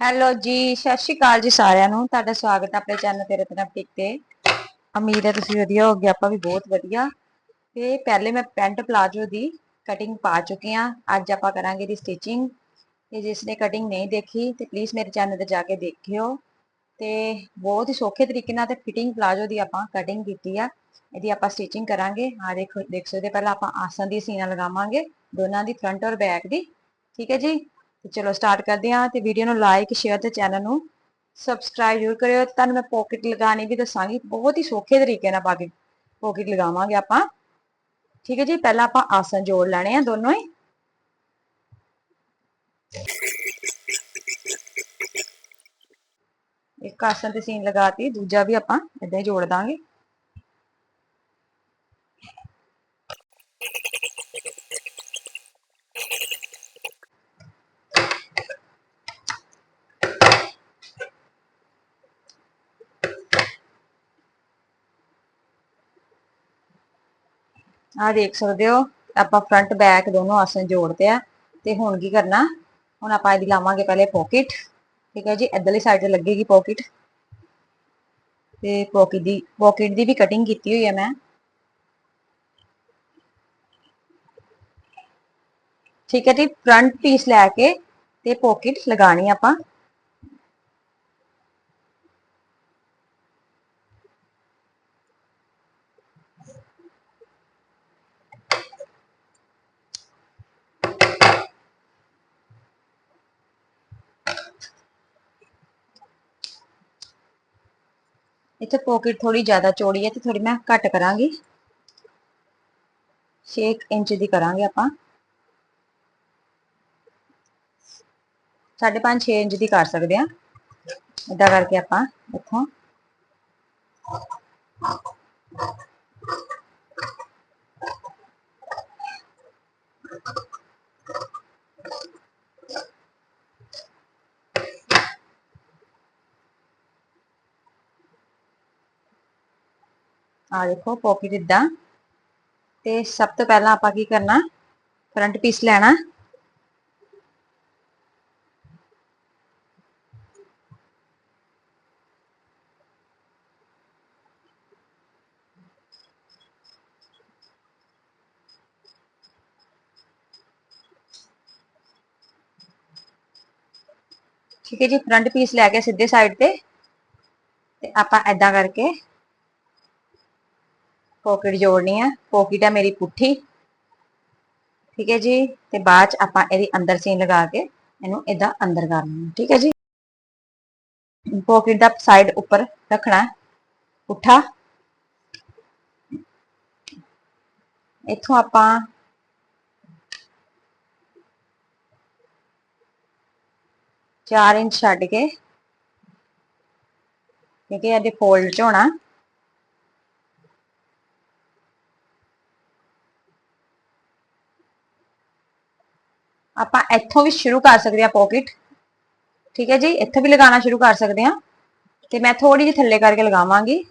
Hello ਜੀ, ਸਤਿ ਸ਼੍ਰੀ ਅਕਾਲ ਜੀ ਸਾਰਿਆਂ ਨੂੰ। ਤੁਹਾਡਾ ਸਵਾਗਤ ਹੈ ਆਪਣੇ ਚੈਨਲ ਤੇ ਰਤਨਾ ਬੁਟੀਕ ਤੇ ਉਮੀਦ ਹੈ ਤੁਸੀਂ ਵਧੀਆ ਹੋਗੇ ਆਪਾਂ ਵੀ ਬਹੁਤ ਵਧੀਆ। ਤੇ ਪਹਿਲੇ ਮੈਂ ਪੈਂਟ ਪਲਾਜੋ ਦੀ ਕਟਿੰਗ ਪਾ ਚੁੱਕੇ ਆ ਅੱਜ ਆਪਾਂ ਕਰਾਂਗੇ ਦੀ ਸਟਿਚਿੰਗ ਤੇ ਜਿਸ ਨੇ ਕਟਿੰਗ ਨਹੀਂ ਦੇਖੀ, ਤੇ ਪਲੀਜ਼ ਮੇਰੇ ਚੈਨਲ ਤੇ ਜਾ ਕੇ ਦੇਖਿਓ। ਤੇ ਬਹੁਤ ਹੀ ਸੌਖੇ ਤਰੀਕੇ ਨਾਲ ਤੇ ਫਿਟਿੰਗ ਪਲਾਜੋ ਦੀ ਆਪਾਂ ਕਟਿੰਗ ਕੀਤੀ ਆ। ਇਹਦੀ ਆਪਾਂ ਸਟਿਚਿੰਗ ਕਰਾਂਗੇ। ਆ ਦੇਖੋ, ਦੇਖ ਸਕਦੇ ਪਹਿਲਾਂ ਆਪਾਂ ਆਸਨ ਦੀ ਸੀਨਾ ਲਗਾਵਾਂਗੇ। ਦੋਨਾਂ ਦੀ ਫਰੰਟ ਔਰ ਬੈਕ ਦੀ। ਠੀਕ ਹੈ ਜੀ? ਤੇ ਚਲੋ ਸਟਾਰਟ ਕਰਦੇ ਹਾਂ ਤੇ ਵੀਡੀਓ ਨੂੰ ਲਾਈਕ ਸ਼ੇਅਰ ਤੇ ਚੈਨਲ ਨੂੰ ਸਬਸਕ੍ਰਾਈਬ ਜ਼ਰੂਰ ਕਰਿਓ। ਤੁਹਾਨੂੰ ਮੈਂ ਪੋਕਟ ਲਗਾਣੀ ਵੀ ਦੱਸਾਂਗੀ, ਬਹੁਤ ਹੀ ਸੌਖੇ ਤਰੀਕੇ ਨਾਲ ਬਾਕੀ ਪੋਕਟ ਲਗਾਵਾਂਗੇ ਆਪਾਂ। ਠੀਕ ਹੈ ਜੀ? ਪਹਿਲਾਂ ਆਪਾਂ ਆਸਨ ਜੋੜ ਲੈਣੇ ਆ ਦੋਨੋਂ ਹੀ। ਇੱਕ ਆਸਨ ਤੇ ਸੀਨ ਲਗਾਤੀ, ਦੂਜਾ ਵੀ ਆਪਾਂ ਇਦਾਂ ਹੀ ਜੋੜ ਦਾਂਗੇ। ਆ ਦੇਖ ਸਕਦੇ ਹੋ, ਆਪਾਂ ਫਰੰਟ ਬੈਕ ਦੋਨੋਂ ਆਸਨ ਜੋੜਦੇ ਆ, ਤੇ ਹੁਣ ਕੀ ਕਰਨਾ? ਹੁਣ ਆਪਾਂ ਇਹਦੀ ਲਾਵਾਂਗੇ ਪਹਿਲੇ ਪੋਕਟ ਠੀਕ ਹੈ ਜੀ, ਇਧਰਲੀ ਸਾਈਡ ਤੇ ਲੱਗੇਗੀ ਪੋਕਟ ਤੇ ਪੋਕਟ ਦੀ ਪੋਕਟ ਦੀ ਵੀ ਕਟਿੰਗ ਕੀਤੀ ਹੋਈ ਹੈ ਮੈਂ। ਠੀਕ ਹੈ ਜੀ ਫਰੰਟ ਪੀਸ ਲੈ ਕੇ ਤੇ ਪੋਕਟ ਲਗਾਣੀ ਆਪਾਂ। ਇੱਥੇ ਪੋਕਟ ਥੋੜੀ ਜ਼ਿਆਦਾ ਚੌੜੀ ਹੈ ਤੇ ਥੋੜੀ ਮੈਂ ਘੱਟ ਕਰਾਂਗੀ 6 ਇੰਚ ਦੀ ਕਰਾਂਗੇ ਆਪਾਂ 5.5 6 ਇੰਚ ਦੀ ਕਰ ਸਕਦੇ ਆ ਇਦਾਂ ਕਰਕੇ ਆਪਾਂ ਇੱਥੋਂ ਆ ਦੇਖੋ ਪੋਕਟ ਇਦਾਂ ਤੇ ਸਭ ਤੋਂ ਪਹਿਲਾਂ ਆਪਾਂ ਕੀ ਕਰਨਾ ਫਰੰਟ ਪੀਸ ਲੈਣਾ ਠੀਕ ਹੈ ਜੀ ਫਰੰਟ ਪੀਸ ਲੈ ਕੇ ਸਿੱਧੇ ਸਾਈਡ ਤੇ ਤੇ ਆਪਾਂ ਐਦਾਂ ਕਰਕੇ ਪੋਕਟ ਜੋੜਨੀ ਹੈ ਪੋਕਟ ਹੈ ਮੇਰੀ ਪੁੱਠੀ। ਠੀਕ ਹੈ ਜੀ, ਤੇ ਬਾਅਦ ਚ ਆਪਾਂ ਇਹਦੀ ਅੰਦਰ ਸੀਨ ਲਗਾ ਕੇ ਇਹਨੂੰ ਇਦਾਂ ਅੰਦਰ ਕਰ ਲੈਣਾ ਠੀਕ ਹੈ ਜੀ? ਪੋਕਟ ਦਾ ਸਾਈਡ ਉੱਪਰ ਰੱਖਣਾ ਪੁੱਠਾ। ਇੱਥੋਂ ਆਪਾਂ ਚਾਰ ਇੰਚ ਛੱਡ ਕੇ ਕਿਉਂਕਿ ਇਹਦੇ ਫੋਲਡ ਚ ਹੋਣਾ। ਆਪਾਂ ਇੱਥੋਂ ਵੀ ਸ਼ੁਰੂ ਕਰ ਸਕਦੇ ਆ ਪਾਕਟ ਠੀਕ ਹੈ ਜੀ, ਇੱਥੇ ਵੀ ਲਗਾਉਣਾ ਸ਼ੁਰੂ ਕਰ ਸਕਦੇ ਆ ਤੇ ਮੈਂ ਥੋੜੀ ਜਿਹੀ ਥੱਲੇ ਕਰਕੇ ਲਗਾਵਾਂਗੀ,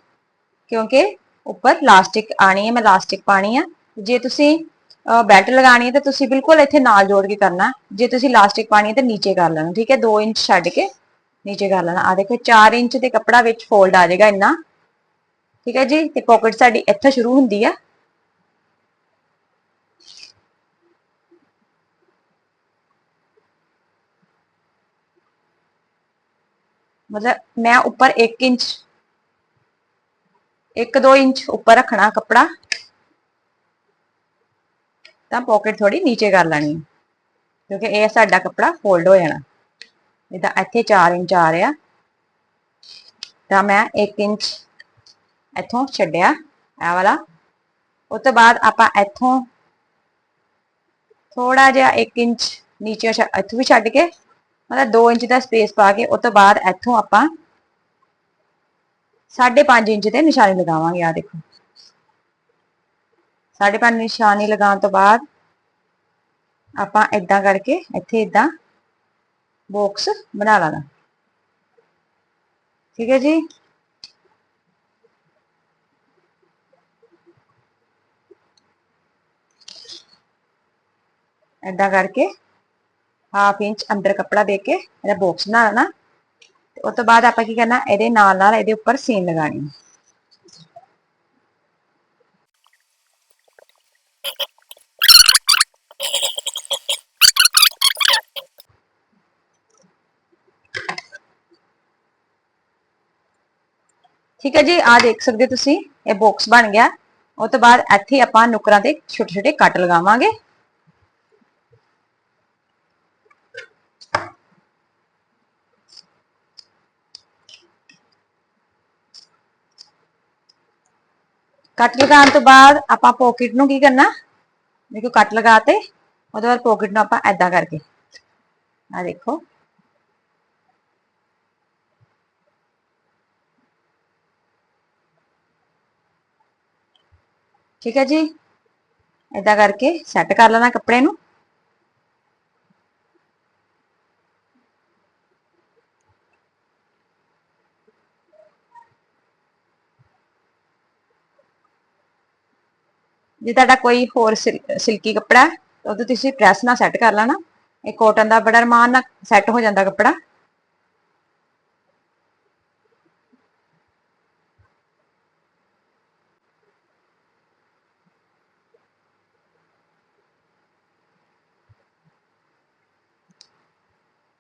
ਕਿਉਂਕਿ ਉੱਪਰ ਲਾਸਟਿਕ ਆਣੀ ਹੈ, ਮੈਂ ਲਾਸਟਿਕ ਪਾਣੀ ਆ। ਜੇ ਤੁਸੀਂ ਬੈਲਟ ਲਗਾਣੀ ਹੈ ਤਾਂ ਤੁਸੀਂ ਬਿਲਕੁਲ ਇੱਥੇ ਨਾਲ ਜੋੜ ਕੇ ਕਰਨਾ। ਜੇ ਤੁਸੀਂ ਲਾਸਟਿਕ ਪਾਣੀ ਹੈ ਤਾਂ ਨੀਚੇ ਕਰ ਲੈਣਾ, ਠੀਕ ਹੈ? 2 ਇੰਚ ਛੱਡ ਕੇ ਨੀਚੇ ਕਰ ਲੈਣਾ। ਆ ਦੇਖੋ 4 ਇੰਚ ਦੇ ਕੱਪੜਾ ਵਿੱਚ ਫੋਲਡ ਆ ਜਾਏਗਾ ਇੰਨਾ। ਠੀਕ ਹੈ ਜੀ? ਤੇ ਪਾਕਟ ਸਾਡੀ ਇੱਥੇ ਸ਼ੁਰੂ ਹੁੰਦੀ ਆ। ਮਤਲਬ ਮੈਂ ਉੱਪਰ 1 ਇੰਚ 1-2 ਇੰਚ ਉੱਪਰ ਰੱਖਣਾ ਕੱਪੜਾ ਤਾਂ ਪਾਕਟ ਥੋੜੀ ਨੀਚੇ ਕਰ ਲੈਣੀ ਕਿਉਂਕਿ ਇਹ ਸਾਡਾ ਕੱਪੜਾ ਫੋਲਡ ਹੋ ਜਾਣਾ ਇਹਦਾ ਇੱਥੇ 4 ਇੰਚ ਆ ਰਿਹਾ ਤਾਂ ਮੈਂ 1 ਇੰਚ ਇੱਥੋਂ ਛੱਡਿਆ ਇਹ ਵਾਲਾ ਉਸ ਤੋਂ ਬਾਅਦ ਆਪਾਂ ਇੱਥੋਂ ਥੋੜਾ ਜਿਹਾ 1 ਇੰਚ ਨੀਚੇ ਇੱਥੋਂ ਵੀ ਛੱਡ ਕੇ ਮਤਲਬ 2 ਇੰਚ ਦਾ ਸਪੇਸ ਪਾ ਕੇ ਉਸ ਤੋਂ ਬਾਅਦ ਇੱਥੋਂ ਆਪਾਂ 5.5 ਇੰਚ ਤੇ ਨਿਸ਼ਾਨੀ ਲਗਾਵਾਂਗੇ ਆ ਦੇਖੋ। 5.5 ਨਿਸ਼ਾਨੀ ਲਗਾਉਣ ਤੋਂ ਬਾਅਦ ਆਪਾਂ ਇਦਾਂ ਕਰਕੇ ਇੱਥੇ ਇਦਾਂ ਬਾਕਸ ਬਣਾ ਲਾਂਗਾ। ਠੀਕ ਹੈ ਜੀ? ਇਦਾਂ ਕਰਕੇ ਹਾਫ ਇੰਚ ਅੰਦਰ ਕੱਪੜਾ ਦੇ ਕੇ ਇਹਦਾ ਬਾਕਸ ਬਣਾ ਲੈਣਾ ਤੇ ਉਸ ਤੋਂ ਬਾਅਦ ਆਪਾਂ ਕੀ ਕਰਨਾ, ਇਹਦੇ ਨਾਲ ਨਾਲ ਇਹਦੇ ਉੱਪਰ ਸੀਨ ਲਗਾਣੀ ਠੀਕ ਹੈ ਜੀ ਆ ਦੇਖ ਸਕਦੇ ਹੋ ਤੁਸੀਂ, ਇਹ ਬਾਕਸ ਬਣ ਗਿਆ। ਉਸ ਤੋਂ ਬਾਅਦ ਇੱਥੇ ਆਪਾਂ ਨੁਕਰਾਂ ਤੇ ਛੋਟੇ ਛੋਟੇ ਕੱਟ ਲਗਾਵਾਂਗੇ। ਕੱਟ ਲਗਾਉਣ ਤੋਂ ਬਾਅਦ ਆਪਾਂ ਪੋਕਟ ਨੂੰ ਕੀ ਕਰਨਾ? ਦੇਖੋ ਕੱਟ ਲਗਾ ਤੇ ਉਹਦੇ ਬਾਅਦ ਪੋਕਟ ਨੂੰ ਆਪਾਂ ਐਦਾਂ ਕਰਕੇ। ਆ ਦੇਖੋ। ਠੀਕ ਹੈ ਜੀ? ਏਦਾਂ ਕਰਕੇ ਸੈੱਟ ਕਰ ਲੈਣਾ ਕੱਪੜੇ ਨੂੰ। ਜੇ ਤੁਹਾਡਾ ਕੋਈ ਹੋਰ ਸਿਲਕੀ ਕੱਪੜਾ ਉਹ ਉਹਦੇ ਤੁਸੀਂ ਪ੍ਰੈਸ ਨਾਲ ਸੈੱਟ ਕਰ ਲੈਣਾ। ਇਹ ਕੋਟਨ ਦਾ ਬੜਾ ਰਮਾਨ ਨਾਲ ਸੈੱਟ ਹੋ ਜਾਂਦਾ ਕੱਪੜਾ।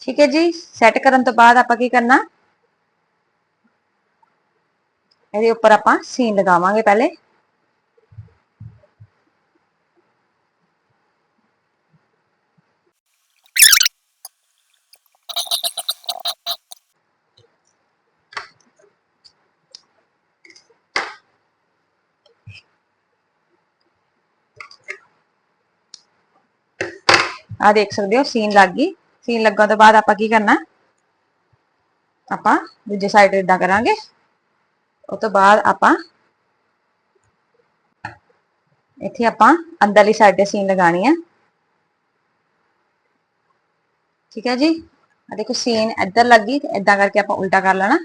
ਠੀਕ ਹੈ ਜੀ ਸੈੱਟ ਕਰਨ ਤੋਂ ਬਾਅਦ ਆਪਾਂ ਕੀ ਕਰਨਾ? ਇਹਦੇ ਉੱਪਰ ਆਪਾਂ ਸੀਨ ਲਗਾਵਾਂਗੇ ਪਹਿਲੇ। ਆ ਦੇਖ ਸਕਦੇ ਹੋ, ਸੀਨ ਲੱਗ ਗਈ। ਸੀਨ ਲੱਗਣ ਤੋਂ ਬਾਅਦ ਆਪਾਂ ਕੀ ਕਰਨਾ? ਆਪਾਂ ਦੂਜੇ ਸਾਈਡ ਇਦਾਂ ਕਰਾਂਗੇ। ਉਸ ਤੋਂ ਬਾਅਦ ਆਪਾਂ ਇੱਥੇ ਆਪਾਂ ਅੰਦਰਲੀ ਸਾਈਡ ਤੇ ਸੀਨ ਲਗਾਣੀ ਹੈ ਠੀਕ ਹੈ ਜੀ? ਆ ਦੇਖੋ, ਸੀਨ ਇੱਧਰ ਲੱਗੀ ਤੇ ਇਦਾਂ ਕਰਕੇ ਆਪਾਂ ਉਲਟਾ ਕਰ ਲੈਣਾ।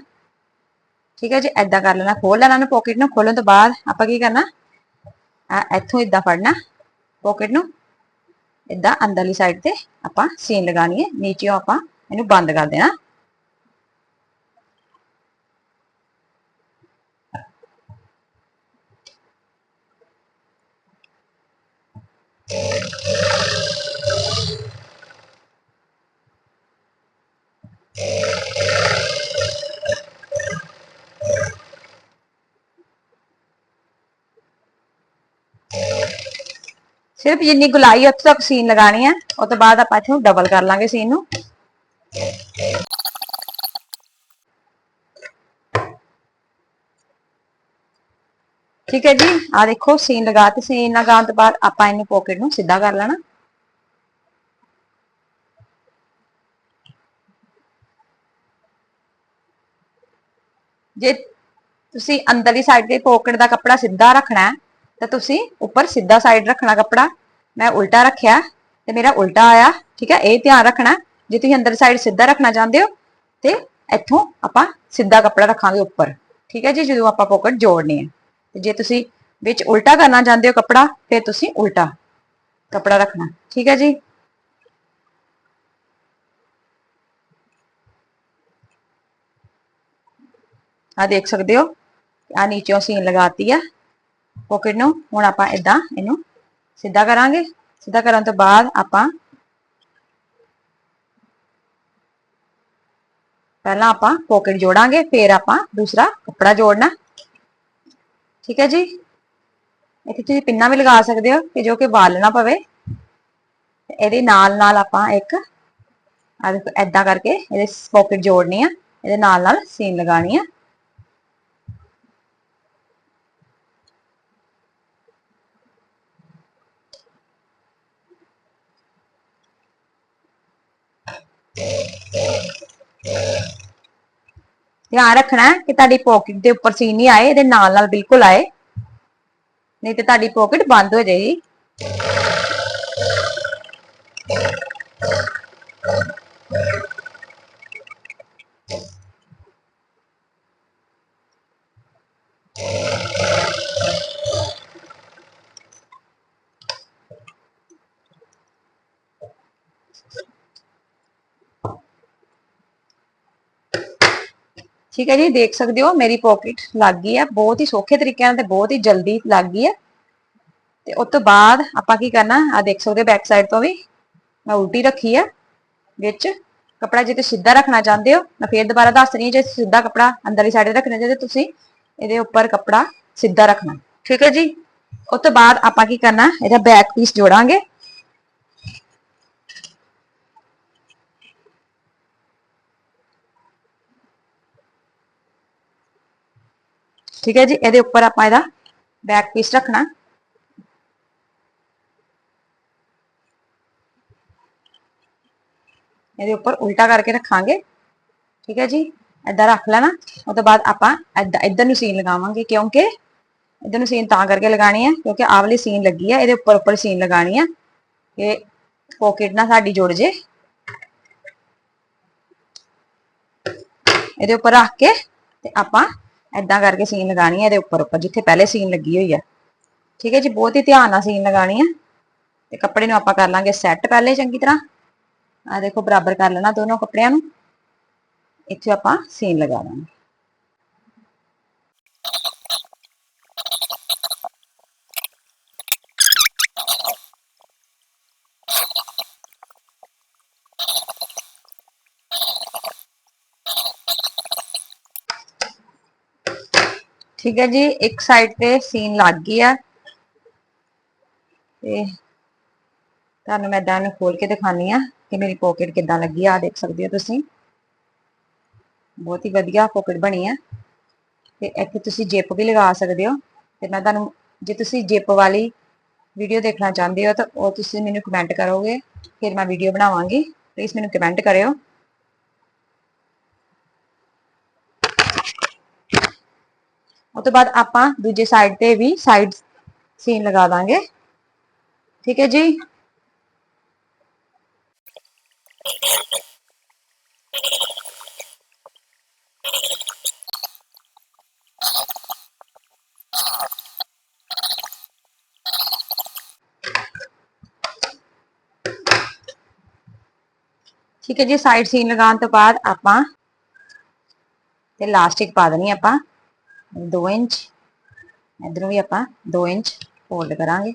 ਠੀਕ ਹੈ ਜੀ? ਇਦਾਂ ਕਰ ਲੈਣਾ, ਖੋਲ ਲੈਣਾ ਨੂੰ ਪਾਕਟ ਨੂੰ। ਖੋਲਣ ਤੋਂ ਬਾਅਦ ਆਪਾਂ ਕੀ ਕਰਨਾ? ਆ ਇੱਥੋਂ ਇਦਾਂ ਫੜਨਾ ਪਾਕਟ ਨੂੰ। ਇਦਾਂ ਅੰਦਰਲੀ ਸਾਈਡ ਤੇ ਆਪਾਂ ਸੀਨ ਲਗਾਣੀ ਹੈ ਨੀਚੇੋਂ ਆਪਾਂ ਇਹਨੂੰ ਬੰਦ ਕਰ ਦੇਣਾ ਸਿਰਫ ਜਿੰਨੀ ਗੁਲਾਈ ਉੱਥੇ ਤੱਕ ਸੀਨ ਲਗਾਣੀ ਹੈ ਉਸ ਤੋਂ ਬਾਅਦ ਆਪਾਂ ਇੱਥੋਂ ਡਬਲ ਕਰ ਲਾਂਗੇ ਸੀਨ ਨੂੰ। ਠੀਕ ਹੈ ਜੀ ਆ ਦੇਖੋ, ਸੀਨ ਲਗਾ ਤੇ ਸੀਨ ਲਗਾਉਣ ਤੋਂ ਬਾਅਦ ਆਪਾਂ ਇਹਨੂੰ ਪਾਕਟ ਨੂੰ ਸਿੱਧਾ ਕਰ ਲੈਣਾ। ਜੇ ਤੁਸੀਂ ਅੰਦਰਲੀ ਸਾਈਡ ਦੇ ਪਾਕਟ ਦਾ ਕੱਪੜਾ ਸਿੱਧਾ ਰੱਖਣਾ ਹੈ ਤਾਂ ਤੁਸੀਂ ਉੱਪਰ ਸਿੱਧਾ ਸਾਈਡ ਰੱਖਣਾ ਕੱਪੜਾ। ਮੈਂ ਉਲਟਾ ਰੱਖਿਆ ਤੇ ਮੇਰਾ ਉਲਟਾ ਆਇਆ, ਠੀਕ ਹੈ? ਇਹ ਧਿਆਨ ਰੱਖਣਾ, ਜੇ ਤੁਸੀਂ ਅੰਦਰ ਸਾਈਡ ਸਿੱਧਾ ਰੱਖਣਾ ਚਾਹੁੰਦੇ ਹੋ ਤੇ ਇੱਥੋਂ ਆਪਾਂ ਸਿੱਧਾ ਕੱਪੜਾ ਰੱਖਾਂਗੇ ਉੱਪਰ, ਠੀਕ ਹੈ ਜੀ? ਜਦੋਂ ਆਪਾਂ ਪਾਕਟ ਜੋੜਨੀ ਹੈ। ਤੇ ਜੇ ਤੁਸੀਂ ਵਿੱਚ ਉਲਟਾ ਕਰਨਾ ਚਾਹੁੰਦੇ ਹੋ ਕੱਪੜਾ, ਫਿਰ ਤੁਸੀਂ ਉਲਟਾ ਕੱਪੜਾ ਰੱਖਣਾ, ਠੀਕ ਹੈ ਜੀ? ਆ ਦੇਖ ਸਕਦੇ ਹੋ ਆ ਨੀਚੋਂ ਸੀਨ ਲਗਾਤੀ ਹੈ ਪਾਕਟ ਨੂੰ ਹੁਣ ਆਪਾਂ ਇਦਾਂ ਇਹਨੂੰ ਸਿੱਧਾ ਕਰਾਂਗੇ। ਸਿੱਧਾ ਕਰਨ ਤੋਂ ਬਾਅਦ ਆਪਾਂ ਪਹਿਲਾਂ ਆਪਾਂ ਪਾਕਟ ਜੋੜਾਂਗੇ, ਫਿਰ ਆਪਾਂ ਦੂਸਰਾ ਕੱਪੜਾ ਜੋੜਨਾ। ਠੀਕ ਹੈ ਜੀ? ਇੱਥੇ ਤੁਸੀਂ ਪਿੰਨਾ ਵੀ ਲਗਾ ਸਕਦੇ ਹੋ ਕਿ ਜੋ ਕਿ ਵਾਲ ਨਾ ਪਵੇ। ਇਹਦੇ ਨਾਲ ਨਾਲ ਆਪਾਂ ਇੱਕ ਆ ਦੇਖੋ ਐਦਾਂ ਕਰਕੇ ਇਹਦੇ ਪਾਕਟ ਜੋੜਨੀ ਆ। ਇਹਦੇ ਨਾਲ ਨਾਲ ਸੀਨ ਲਗਾਣੀ ਆ। ਧਿਆਨ ਰੱਖਣਾ ਹੈ ਕਿ ਤੁਹਾਡੀ ਪਾਕਟ ਦੇ ਉੱਪਰ ਸੀਨ ਨਹੀਂ ਆਏ, ਇਹਦੇ ਨਾਲ ਨਾਲ ਬਿਲਕੁਲ ਆਏ। ਨਹੀਂ ਤੇ ਤੁਹਾਡੀ ਪਾਕਟ ਬੰਦ ਹੋ ਜਾਏਗੀ। ਠੀਕ ਹੈ ਜੀ, ਦੇਖ ਸਕਦੇ ਹੋ, ਮੇਰੀ ਪਾਕਟ ਲੱਗ ਗਈ ਹੈ, ਬਹੁਤ ਹੀ ਸੌਖੇ ਤਰੀਕੇ ਨਾਲ ਤੇ ਬਹੁਤ ਹੀ ਜਲਦੀ ਲੱਗ ਗਈ ਹੈ। ਤੇ ਉਸ ਤੋਂ ਬਾਅਦ ਆਪਾਂ ਕੀ ਕਰਨਾ ਆ ਦੇਖ ਸਕਦੇ ਹੋ ਬੈਕ ਸਾਈਡ ਤੋਂ ਵੀ, ਮੈਂ ਉਲਟੀ ਰੱਖੀ ਹੈ, ਵਿੱਚ ਕਪੜਾ ਜੇ ਤੁਸੀਂ ਸਿੱਧਾ ਰੱਖਣਾ ਚਾਹੁੰਦੇ ਹੋ, ਮੈਂ ਫੇਰ ਦੁਬਾਰਾ ਦੱਸ ਰਹੀ ਹਾਂ, ਜੇ ਸਿੱਧਾ ਕਪੜਾ ਅੰਦਰਲੀ ਸਾਈਡ ਰੱਖਣਾ ਚਾਹੁੰਦੇ ਤੁਸੀਂ ਇਹਦੇ ਉੱਪਰ ਕਪੜਾ ਸਿੱਧਾ ਰੱਖਣਾ। ਠੀਕ ਹੈ ਜੀ, ਉਸ ਤੋਂ ਬਾਅਦ ਆਪਾਂ ਕੀ ਕਰਨਾ, ਇਹਦਾ ਬੈਕ ਪੀਸ ਜੋੜਾਂਗੇ। ਠੀਕ ਹੈ ਜੀ ਇਹਦੇ ਉੱਪਰ ਆਪਾਂ ਇਹਦਾ ਬੈਕ ਪੀਸ ਰੱਖਣਾ ਇਹਦੇ ਉੱਪਰ ਉਲਟਾ ਕਰਕੇ ਰੱਖਾਂਗੇ ਠੀਕ ਹੈ ਜੀ ਏਦਾਂ ਰੱਖ ਲੈਣਾ ਉਸ ਤੋਂ ਬਾਅਦ ਆਪਾਂ ਏਦਾਂ ਇੱਧਰ ਨੂੰ ਸੀਨ ਲਗਾਵਾਂਗੇ ਕਿਉਂਕਿ ਇੱਧਰ ਨੂੰ ਸੀਨ ਤਾਂ ਕਰਕੇ ਲਗਾਣੀ ਹੈ ਕਿਉਂਕਿ ਆਹ ਵਾਲੀ ਸੀਨ ਲੱਗੀ ਹੈ ਇਹਦੇ ਉੱਪਰ ਉੱਪਰ ਸੀਨ ਲਗਾਣੀ ਹੈ ਕਿ ਪੋਕੇਟ ਨਾ ਸਾਡੀ ਜੁੜ ਜੇ ਇਹਦੇ ਉੱਪਰ ਰੱਖ ਕੇ ਤੇ ਆਪਾਂ ਏਦਾਂ ਕਰਕੇ ਸੀਨ ਲਗਾਣੀ ਹੈ ਇਹਦੇ ਉੱਪਰ ਉੱਪਰ, ਜਿੱਥੇ ਪਹਿਲੇ ਸੀਨ ਲੱਗੀ ਹੋਈ ਹੈ ਠੀਕ ਹੈ ਜੀ, ਬਹੁਤ ਹੀ ਧਿਆਨ ਨਾਲ ਸੀਨ ਲਗਾਣੀ ਹੈ ਤੇ ਕੱਪੜੇ ਨੂੰ ਆਪਾਂ ਕਰ ਲਾਂਗੇ ਸੈੱਟ ਪਹਿਲੇ ਚੰਗੀ ਤਰ੍ਹਾਂ। ਆ ਦੇਖੋ, ਬਰਾਬਰ ਕਰ ਲੈਣਾ ਦੋਨੋਂ ਕੱਪੜਿਆਂ ਨੂੰ। ਇੱਥੇ ਆਪਾਂ ਸੀਨ ਲਗਾ ਦਾਂਗੇ। ਠੀਕ ਹੈ ਜੀ, ਇੱਕ ਸਾਈਡ ਤੇ ਸੀਨ ਲੱਗ ਗਈ ਆ। ਤੇ ਤੁਹਾਨੂੰ ਮੈਂ ਏਦਾਂ ਨੂੰ ਖੋਲ ਕੇ ਦਿਖਾਨੀ ਆ ਕਿ ਮੇਰੀ ਪਾਕਟ ਕਿੱਦਾਂ ਲੱਗੀ ਆ, ਆਹ ਦੇਖ ਸਕਦੇ ਹੋ ਤੁਸੀਂ। ਬਹੁਤ ਹੀ ਵਧੀਆ ਪਾਕਟ ਬਣੀ ਆ। ਤੇ ਇੱਥੇ ਤੁਸੀਂ ਜਿਪ ਵੀ ਲਗਾ ਸਕਦੇ ਹੋ। ਤੇ ਮੈਂ ਤੁਹਾਨੂੰ, ਜੇ ਤੁਸੀਂ ਜਿਪ ਵਾਲੀ ਵੀਡੀਓ ਦੇਖਣਾ ਚਾਹੁੰਦੇ ਹੋ ਤਾਂ ਉਹ ਤੁਸੀਂ ਮੈਨੂੰ ਕਮੈਂਟ ਕਰੋਗੇ, ਫਿਰ ਮੈਂ ਵੀਡੀਓ ਬਣਾਵਾਂਗੀ। ਪਲੀਜ਼ ਮੈਨੂੰ ਕਮੈਂਟ ਕਰਿਓ। ਉਸ ਤੋਂ ਬਾਅਦ ਆਪਾਂ ਦੂਜੇ ਸਾਈਡ ਤੇ ਵੀ ਸਾਈਡ ਸੀਨ ਲਗਾ ਦਾਂਗੇ ਠੀਕ ਹੈ ਜੀ ਠੀਕ ਹੈ ਜੀ ਸਾਈਡ ਸੀਨ ਲਗਾਉਣ ਤੋਂ ਬਾਅਦ ਆਪਾਂ ਤੇ ਲਾਸਟਿਕ ਪਾ ਦੇਣੀ ਆਪਾਂ 2 ਇੰਚ ਇਧਰੋਂ ਵੀ ਆਪਾਂ 2 ਇੰਚ ਫੋਲਡ ਕਰਾਂਗੇ।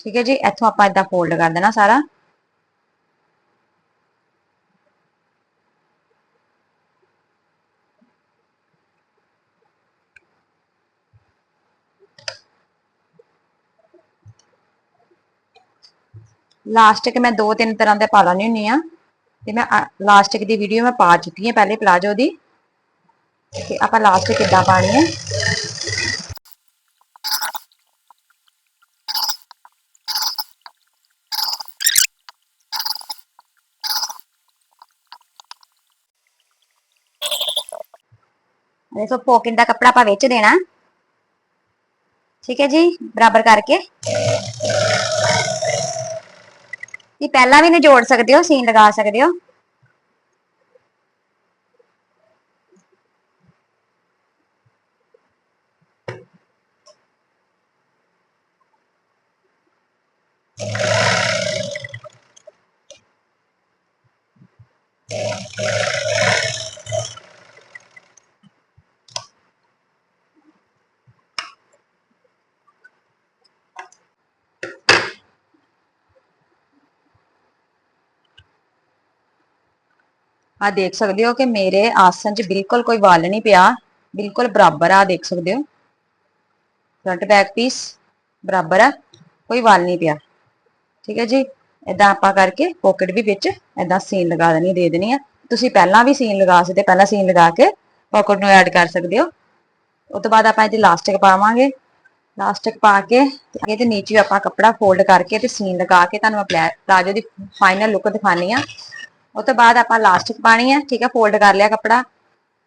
ਠੀਕ ਹੈ ਜੀ, ਇੱਥੋਂ ਆਪਾਂ ਇਦਾਂ ਫੋਲਡ ਕਰ ਦੇਣਾ ਸਾਰਾ। ਲਾਸਟ ਲਾਸਟਿਕ ਮੈਂ ਦੋ ਤਿੰਨ ਤਰ੍ਹਾਂ ਦੇ ਪਾ ਲੈਣੀ ਹੁੰਨੀ ਆ ਤੇ ਮੈਂ ਲਾਸਟਿਕ ਦੀ ਵੀਡੀਓ ਮੈਂ ਪਾ ਚੁੱਕੀ ਹਾਂ ਪਹਿਲੇ ਪਲਾਜੋ ਦੀ ਤੇ ਆਪਾਂ ਲਾਸਟਿਕ ਕਿੱਦਾਂ ਪਾਣੀ ਹੈ ਦੇਖੋ ਪੋਕਿਟ ਦਾ ਕੱਪੜਾ ਆਪਾਂ ਵਿੱਚ ਦੇਣਾ ਠੀਕ ਹੈ ਜੀ ਬਰਾਬਰ ਕਰਕੇ ਇਹ ਪਹਿਲਾਂ ਵੀ ਨੇ ਜੋੜ ਸਕਦੇ ਹੋ ਸੀਨ ਲਗਾ ਸਕਦੇ ਹੋ। ਆ ਦੇਖ ਸਕਦੇ ਹੋ ਕਿ ਮੇਰੇ ਆਸਨ 'ਚ ਬਿਲਕੁਲ ਕੋਈ ਵਾਲ ਨਹੀਂ ਪਿਆ। ਬਿਲਕੁਲ ਬਰਾਬਰ ਆ, ਦੇਖ ਸਕਦੇ ਹੋ। ਫਰੰਟ ਬੈਕ ਪੀਸ ਬਰਾਬਰ ਆ, ਕੋਈ ਵਾਲ ਨਹੀਂ ਪਿਆ। ਠੀਕ ਹੈ ਜੀ? ਇਦਾਂ ਆਪਾਂ ਕਰਕੇ ਪਾਕਟ ਵੀ ਵਿੱਚ ਇਦਾਂ ਸੀਨ ਲਗਾ ਦੇਣੀ, ਦੇ ਦੇਣੀ ਆ। ਤੁਸੀਂ ਪਹਿਲਾਂ ਵੀ ਸੀਨ ਲਗਾ ਸਕਦੇ, ਪਹਿਲਾਂ ਸੀਨ ਲਗਾ ਕੇ ਪਾਕਟ ਨੂੰ ਐਡ ਕਰ ਸਕਦੇ ਹੋ। ਉਸ ਤੋਂ ਬਾਅਦ ਆਪਾਂ ਇਹਦੇ ਲਾਸਟਿਕ ਪਾਵਾਂਗੇ। ਲਾਸਟਿਕ ਪਾ ਕੇ ਤੇ ਇਹਦੇ ਨੀਚੇ ਆਪਾਂ ਕੱਪੜਾ ਫੋਲਡ ਕਰਕੇ ਤੇ ਸੀਨ ਲਗਾ ਕੇ ਤੁਹਾਨੂੰ ਮੈਂ ਪਲਾਜੋ ਦੀ ਫਾਈਨਲ ਲੁੱਕ ਦਿਖਾਣੀ ਆ। ਉਹ ਤੋਂ ਬਾਅਦ ਆਪਾਂ ਲਾਸਟਿਕ ਪਾਣੀ ਹੈ ਠੀਕ ਹੈ ਫੋਲਡ ਕਰ ਲਿਆ ਕੱਪੜਾ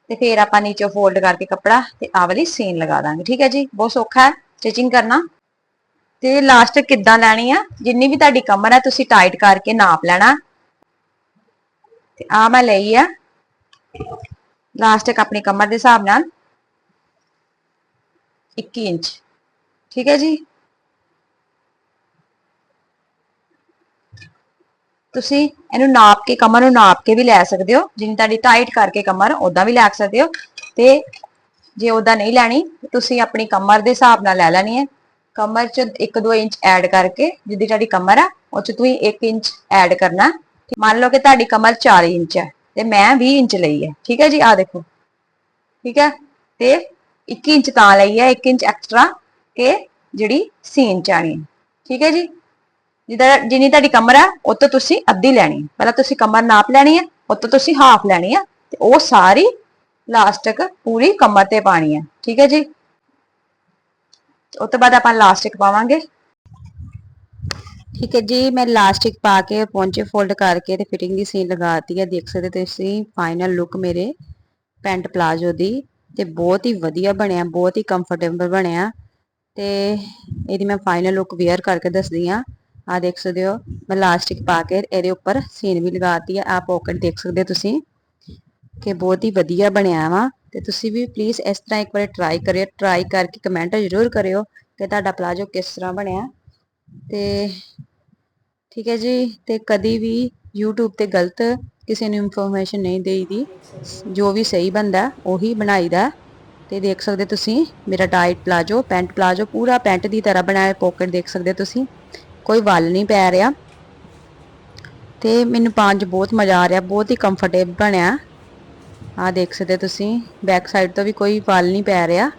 ਤੇ ਫਿਰ ਆਪਾਂ ਨੀਚੇ ਫੋਲਡ ਕਰਕੇ ਕੱਪੜਾ ਤੇ ਆਹ ਵਾਲੀ ਸੀਨ ਲਗਾ ਦਾਂਗੇ, ਠੀਕ ਹੈ ਜੀ? ਬਹੁਤ ਸੌਖਾ ਹੈ ਸਟਿਚਿੰਗ ਕਰਨਾ। ਤੇ ਲਾਸਟਿਕ ਕਿੱਦਾਂ ਲੈਣੀ ਆ? ਜਿੰਨੀ ਵੀ ਤੁਹਾਡੀ ਕਮਰ ਹੈ ਤੁਸੀਂ ਟਾਈਟ ਕਰਕੇ ਨਾਪ ਲੈਣਾ। ਤੇ ਆ ਮੈਂ ਲਈ ਆ ਲਾਸਟਿਕ ਆਪਣੀ ਕਮਰ ਦੇ ਹਿਸਾਬ ਨਾਲ 21 ਇੰਚ, ਠੀਕ ਹੈ ਜੀ? ਤੁਸੀਂ ਇਹਨੂੰ ਨਾਪ ਕੇ, ਕਮਰ ਨੂੰ ਨਾਪ ਕੇ ਵੀ ਲੈ ਸਕਦੇ ਹੋ। ਜਿੰਨੀ ਤੁਹਾਡੀ ਟਾਈਟ ਕਰਕੇ ਕਮਰ ਉਦਾਂ ਵੀ ਲੈ ਸਕਦੇ ਹੋ। ਤੇ ਜੇ ਉਦਾਂ ਨਹੀਂ ਲੈਣੀ, ਤੁਸੀਂ ਆਪਣੀ ਕਮਰ ਦੇ ਹਿਸਾਬ ਨਾਲ ਲੈ ਲੈਣੀ ਹੈ। ਕਮਰ 'ਚ 1-2 ਇੰਚ ਐਡ ਕਰਕੇ ਜਿੱਦੀ ਤੁਹਾਡੀ ਕਮਰ ਆ, ਉਹ 'ਚ ਤੁਸੀਂ 1 ਇੰਚ ਐਡ ਕਰਨਾ। ਮੰਨ ਲਓ ਕਿ ਤੁਹਾਡੀ ਕਮਰ 40 ਇੰਚ ਹੈ, ਤੇ ਮੈਂ 20 ਇੰਚ ਲਈ ਹੈ। ਠੀਕ ਹੈ ਜੀ? ਆ ਦੇਖੋ। ਠੀਕ ਹੈ? ਤੇ 21 ਇੰਚ ਤਾਂ ਲਈ ਹੈ 1 ਇੰਚ ਐਕਸਟਰਾ ਕਿ ਜਿਹੜੀ ਸੀਨ ਚ ਆਣੀ ਹੈ। ਠੀਕ ਹੈ ਜੀ? ਜਿੱਦਾਂ ਜਿੰਨੀ ਤੁਹਾਡੀ ਕਮਰ ਹੈ ਉਹ ਤੋਂ ਤੁਸੀਂ ਅੱਧੀ ਲੈਣੀ ਪਹਿਲਾਂ ਤੁਸੀਂ ਕਮਰ ਨਾਪ ਲੈਣੀ ਹੈ ਉਹ ਤੋਂ ਤੁਸੀਂ ਹਾਫ ਲੈਣੀ ਹੈ ਤੇ ਉਹ ਸਾਰੀ ਲਾਸਟਿਕ ਪੂਰੀ ਕਮਰ ਤੇ ਪਾਣੀ ਹੈ ਠੀਕ ਹੈ ਜੀ? ਉਸ ਤੋਂ ਬਾਅਦ ਆਪਾਂ ਲਾਸਟਿਕ ਪਾਵਾਂਗੇ। ਠੀਕ ਹੈ ਜੀ, ਮੈਂ ਲਾਸਟਿਕ ਪਾ ਕੇ ਪੌਂਚੇ ਫੋਲਡ ਕਰਕੇ ਤੇ ਫਿਟਿੰਗ ਦੀ ਸੀਨ ਲਗਾਤੀ ਹੈ ਦੇਖ ਸਕਦੇ ਤੁਸੀਂ ਫਾਈਨਲ ਲੁੱਕ ਮੇਰੇ ਪੈਂਟ ਪਲਾਜੋ ਦੀ ਤੇ ਬਹੁਤ ਹੀ ਵਧੀਆ ਬਣਿਆ, ਬਹੁਤ ਹੀ ਕੰਫਰਟੇਬਲ ਬਣਿਆ ਤੇ ਇਹਦੀ ਮੈਂ ਫਾਈਨਲ ਲੁੱਕ ਵੇਅਰ ਕਰਕੇ ਦੱਸਦੀ ਆ ਆ ਦੇਖ ਸਕਦੇ ਹੋ, ਮੈਂ ਲਾਸਟਿਕ ਪਾ ਕੇ ਇਹਦੇ ਉੱਪਰ ਸੀਨ ਵੀ ਲਗਾਤੀ ਆ ਆ ਪਾਕਟ ਦੇਖ ਸਕਦੇ ਹੋ ਤੁਸੀਂ ਕਿ ਬਹੁਤ ਹੀ ਵਧੀਆ ਬਣਿਆ ਵਾ ਤੇ ਤੁਸੀਂ ਵੀ ਪਲੀਜ਼ ਇਸ ਤਰ੍ਹਾਂ ਇੱਕ ਵਾਰ ਟਰਾਈ ਕਰਿਓ ਟਰਾਈ ਕਰਕੇ ਕਮੈਂਟ ਜ਼ਰੂਰ ਕਰਿਓ ਕਿ ਤੁਹਾਡਾ ਪਲਾਜੋ ਕਿਸ ਤਰ੍ਹਾਂ ਬਣਿਆ। ਤੇ ਠੀਕ ਹੈ ਜੀ, ਤੇ ਕਦੀ ਵੀ YouTube ਤੇ ਗਲਤ ਕਿਸੇ ਨੂੰ ਇਨਫੋਰਮੇਸ਼ਨ ਨਹੀਂ ਦੇਈਦੀ, ਜੋ ਵੀ ਸਹੀ ਬੰਦਾ ਉਹੀ ਬਣਾਈਦਾ। ਤੇ ਦੇਖ ਸਕਦੇ ਤੁਸੀਂ, ਮੇਰਾ ਟਾਈਟ ਪਲਾਜੋ ਪੈਂਟ ਪਲਾਜੋ ਪੂਰਾ ਪੈਂਟ ਦੀ ਤਰ੍ਹਾਂ ਬਣਾਇਆ ਪਾਕਟ ਦੇਖ ਸਕਦੇ ਤੁਸੀਂ। ਕੋਈ ਵੱਲ ਨਹੀਂ ਪੈ ਰਿਹਾ। ਤੇ ਮੈਨੂੰ ਪਾਉਣ 'ਚ ਬਹੁਤ ਮਜ਼ਾ ਆ ਰਿਹਾ, ਬਹੁਤ ਹੀ ਕੰਫਰਟੇਬਲ ਬਣਿਆ। ਆ ਦੇਖ ਸਕਦੇ ਤੁਸੀਂ ਬੈਕ ਸਾਈਡ ਤੋਂ ਵੀ ਕੋਈ ਵੱਲ ਨਹੀਂ ਪੈ ਰਿਹਾ।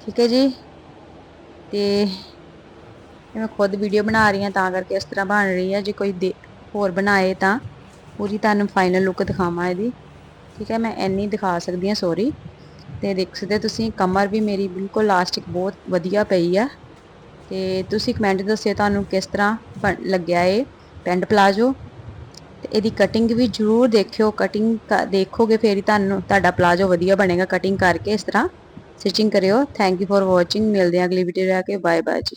ਠੀਕ ਹੈ ਜੀ। ਤੇ ਮੈਂ ਖੁਦ ਵੀਡੀਓ ਬਣਾ ਰਹੀ ਹਾਂ, ਤਾਂ ਕਰਕੇ ਇਸ ਤਰ੍ਹਾਂ ਬਣ ਰਹੀ ਹੈ। ਜੇ ਕੋਈ ਹੋਰ ਬਣਾਏ ਤਾਂ ਪੂਰੀ ਤੁਹਾਨੂੰ ਫਾਈਨਲ ਲੁੱਕ ਦਿਖਾਵਾਂ ਇਹਦੀ। ਠੀਕ ਹੈ, ਮੈਂ ਇੰਨੀ ਦਿਖਾ ਸਕਦੀ ਹਾਂ ਸੋਰੀ ਤੇ ਦੇਖ ਸਕਦੇ ਤੁਸੀਂ, ਕਮਰ ਵੀ ਮੇਰੀ ਬਿਲਕੁਲ ਲਾਸਟਿਕ ਬਹੁਤ ਵਧੀਆ ਪਈ ਆ। ਤੇ ਤੁਸੀਂ ਕਮੈਂਟ ਦੱਸਿਓ ਤੁਹਾਨੂੰ ਕਿਸ ਤਰ੍ਹਾਂ ਲੱਗਿਆ ਏ ਪੈਂਟ ਪਲਾਜੋ ਤੇ ਇਹਦੀ ਕਟਿੰਗ ਵੀ ਜਰੂਰ ਦੇਖਿਓ ਕਟਿੰਗ ਦੇਖੋਗੇ ਫੇਰ ਹੀ ਤੁਹਾਨੂੰ ਤੁਹਾਡਾ ਪਲਾਜੋ ਵਧੀਆ ਬਣੇਗਾ। ਕਟਿੰਗ ਕਰਕੇ ਇਸ ਤਰ੍ਹਾਂ ਸਟਿਚਿੰਗ ਕਰਿਓ। ਥੈਂਕ ਯੂ ਫॉर ਵਾਚਿੰਗ ਮਿਲਦੇ ਹਾਂ ਅਗਲੀ ਵੀਡੀਓ ਲੈ ਕੇ। ਬਾਏ ਬਾਏ ਜੀ।